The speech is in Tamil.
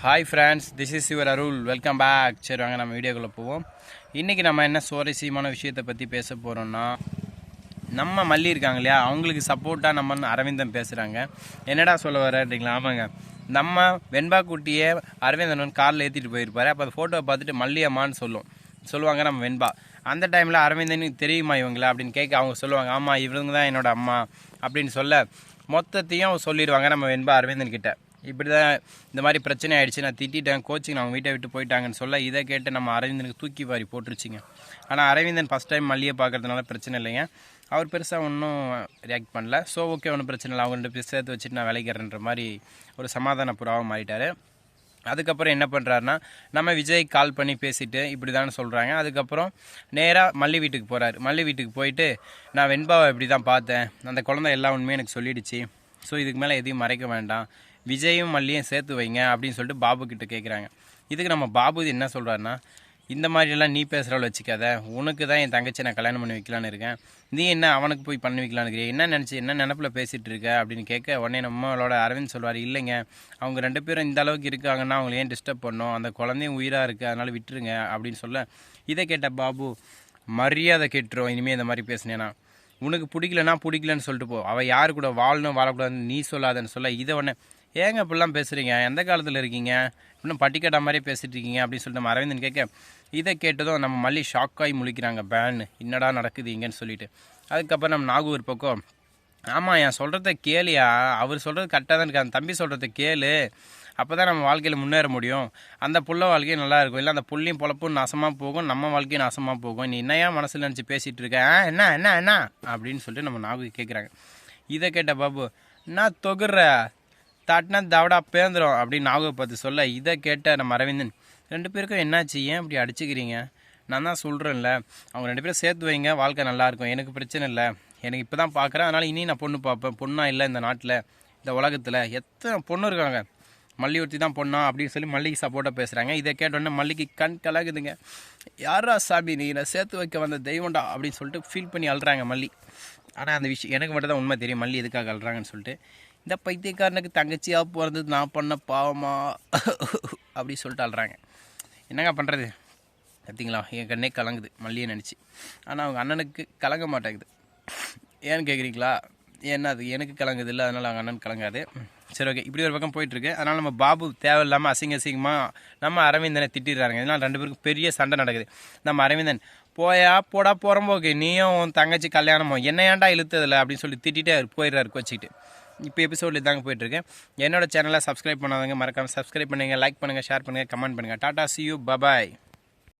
Hi friends this is your Arul welcome back சரி வாங்க நம்ம வீடியோக்குள்ளே போவோம். இன்றைக்கி நம்ம என்ன சுவாரஸ்யமான விஷயத்தை பற்றி பேச போகிறோம்னா நம்ம மல்லி இருக்காங்க இல்லையா? அவங்களுக்கு சப்போர்ட்டாக நம்ம அரவிந்தன் பேசுகிறாங்க என்னடா சொல்ல வரீங்களா ஆமாங்க. நம்ம வெண்பா குட்டியை அரவிந்தன் காரில் ஏற்றிட்டு போயிருப்பார். அப்போ அந்த ஃபோட்டோவை பார்த்துட்டு மல்லியம்மான்னு சொல்லும். சொல்லுவாங்க நம்ம வெண்பா. அந்த டைமில் அரவிந்தனுக்கு தெரியுமா இவங்களா? அப்படின்னு கேட்க அவங்க சொல்லுவாங்க ஆமாம் இவங்க தான் என்னோட அம்மா. அப்படின்னு சொல்ல மொத்தத்தையும் சொல்லிடுவாங்க நம்ம வெண்பா அரவிந்தன் கிட்டே. இப்படி தான் இந்த மாதிரி பிரச்சனை ஆயிடுச்சு. நான் திட்டிட்டேன் கோச்சிங் அவங்க வீட்டை விட்டு போயிட்டாங்கன்னு சொல்ல இதை கேட்டு நம்ம அரவிந்தனுக்கு தூக்கி வாரி போட்டுருச்சிங்க. ஆனால் அரவிந்தன் ஃபஸ்ட் டைம் மல்லியை பார்க்குறதுனால பிரச்சனை இல்லைங்க. அவர் பெருசாக ஒன்றும் ரியாக்ட் பண்ணல. ஸோ ஓகே ஒன்றும் பிரச்சனை இல்லை. அவங்க ரெண்டு பேர் சேர்த்து வச்சுட்டு நான் விளைக்கிறேன்ற மாதிரி ஒரு சமாதான புறாவாக மாறிட்டார். அதுக்கப்புறம் என்ன பண்ணுறாருனா நம்ம விஜய் கால் பண்ணி பேசிட்டு இப்படி தான் சொல்கிறாங்க அதுக்கப்புறம் நேராக மல்லி வீட்டுக்கு போகிறாரு மல்லி வீட்டுக்கு போயிட்டு நான் வெண்பாவை இப்படி தான் பார்த்தேன். அந்த குழந்தை எல்லா உண்மையும் எனக்கு சொல்லிடுச்சு. ஸோ இதுக்கு மேலே எதையும் மறைக்க வேண்டாம். விஜயும் மல்லியும் சேர்த்து வைங்க அப்படின்னு சொல்லிட்டு பாபு கிட்ட கேட்குறாங்க இதுக்கு நம்ம பாபு என்ன சொல்கிறாருன்னா இந்த மாதிரிலாம் நீ பேசுகிறவள வச்சுக்காத. உனக்கு தான் என் தங்கச்சி நான் கல்யாணம் பண்ணி வைக்கலான்னு இருக்கேன். நீ என்ன அவனுக்கு போய் பண்ணி வைக்கலான்னு இருக்கிற என்ன நினச்சி என்ன நினப்பில் பேசிகிட்டு இருக்க அப்படின்னு கேட்க உடனே நம்மளோட அரவிந்த் சொல்வார் இல்லைங்க. அவங்க ரெண்டு பேரும் இந்த அளவுக்கு இருக்காங்கன்னா அவங்கள ஏன் டிஸ்டர்ப் பண்ணோம் அந்த குழந்தையும் உயிராக இருக்குது அதனால் விட்டுருங்க. அப்படின்னு சொல்ல இதை கேட்ட பாபு மரியாதை கேட்டுரும். இனிமேல் இந்த மாதிரி பேசினேன்னா. உனக்கு பிடிக்கலனா பிடிக்கலன்னு சொல்லிட்டு போ. அவள் யார் கூட வாழணும் வாழக்கூடாதுன்னு நீ சொல்லாதன்னு சொல்ல. இதை உடனே ஏங்க இப்படிலாம் பேசுகிறீங்க எந்த காலத்தில் இருக்கீங்க? இன்னும் பட்டிக்கட்டா மாதிரியே பேசிகிட்டு இருக்கீங்க? அப்படின்னு சொல்லிட்டு நம்ம அரவிந்தன் கேட்க இதை கேட்டதும் நம்ம மல்லி ஷாக்காகி முழிக்கிறாங்க பேன். என்னடா நடக்குது இங்கன்னு சொல்லிட்டு. அதுக்கப்புறம் நம்ம நாகூர் பக்கம் ஆமாம் என் சொல்கிறத கேளியா? அவர் சொல்கிறது கரெக்டாக தான் இருக்கு. அந்த தம்பி சொல்கிறத கேளு. அப்போ தான் நம்ம வாழ்க்கையில் முன்னேற முடியும். அந்த புள்ள வாழ்க்கையும் நல்லா இருக்கும். இல்லை அந்த புள்ளையும் பொழப்பும் நாசமாக போகும். நம்ம வாழ்க்கையும் நாசமாக போகும். நீ என்னையா மனசில் நினச்சி பேசிகிட்டு இருக்க? என்ன என்ன என்ன? அப்படின்னு சொல்லிட்டு நம்ம நாகு கேட்குறாங்க இதை கேட்ட பாபு நான் தொகுற? தட்டினா தவடா பேந்துரும். அப்படின்னு நாகுவை பார்த்து சொல்ல இதை கேட்ட நம்ம அரவிந்தன் ரெண்டு பேருக்கும் என்னாச்சு? ஏன் இப்படி அடிச்சுக்கிறீங்க? நான் தான் சொல்கிறேன்ல அவங்க ரெண்டு பேரும் சேர்த்து வைங்க வாழ்க்கை நல்லாயிருக்கும். எனக்கு பிரச்சனை இல்லை. எனக்கு இப்போ தான் பார்க்குறேன் அதனால் இனி நான் பொண்ணு பார்ப்பேன் பொண்ணா இல்லை இந்த நாட்டில் இந்த உலகத்தில். எத்தனை பொண்ணு இருக்காங்க? மல்லி ஒருத்தி தான் பொண்ணா அப்படின்னு சொல்லி மல்லிக்கு சப்போர்ட்டாக பேசுகிறாங்க இதை கேட்டோடனே மல்லிக்கு கண் கலகுதுங்க. யாரா சாமி நீ நான் சேர்த்து வைக்க வந்த தெய்வம்டா அப்படின்னு சொல்லிட்டு ஃபீல் பண்ணி அழுறாங்க மல்லி. ஆனால் அந்த விஷயம் எனக்கு மட்டும் தான் உண்மை தெரியும். மல்லி எதுக்காக அழுறாங்கன்னு சொல்லிட்டு. இந்த பைத்தியக்காரனுக்கு தங்கச்சியாக பிறந்தது நான் பண்ண பாவமா? அப்படி சொல்லிட்டு அழுறாங்க. என்னங்க பண்ணுறது பார்த்தீங்களா என் கண்ணே கலங்குது மல்லியை நினச்சி. ஆனால் அவங்க அண்ணனுக்கு கலங்க மாட்டேங்குது. ஏன்னு கேட்குறீங்களா ஏன்னா அது எனக்கு கலங்குது இல்லை அதனால் அவங்க அண்ணன் கலங்காது. சரி ஓகே. இப்படி ஒரு பக்கம் போயிட்டுருக்கு. அதனால் நம்ம பாபு தேவையில்லாமல் அசிங்க அசிங்கமாக நம்ம அரவிந்தனை திட்டிடுறாங்க இதனால் ரெண்டு பேருக்கும் பெரிய சண்டை நடக்குது. நம்ம அரவிந்தன் போயா போடா போகிறம்போக்கு நீயும் உன் தங்கச்சி கல்யாணமோ என்ன ஏன்டா இழுத்ததில்ல அப்படின்னு சொல்லி திட்டிகிட்டே அவர் போயிடுறாரு கோச்சிக்கிட்டு. இப்போ எபிசோடில் தாங்க போயிட்டுருக்கேன் என்னோடய சேனலை சப்ஸ்கிரைப் பண்ணாதவங்க மறக்காமல் சப்ஸ்கிரைப் பண்ணுங்கள் லைக் பண்ணுங்கள் ஷேர் பண்ணுங்கள் கமெண்ட் பண்ணுங்கள் டாடா சி யூ பபாய்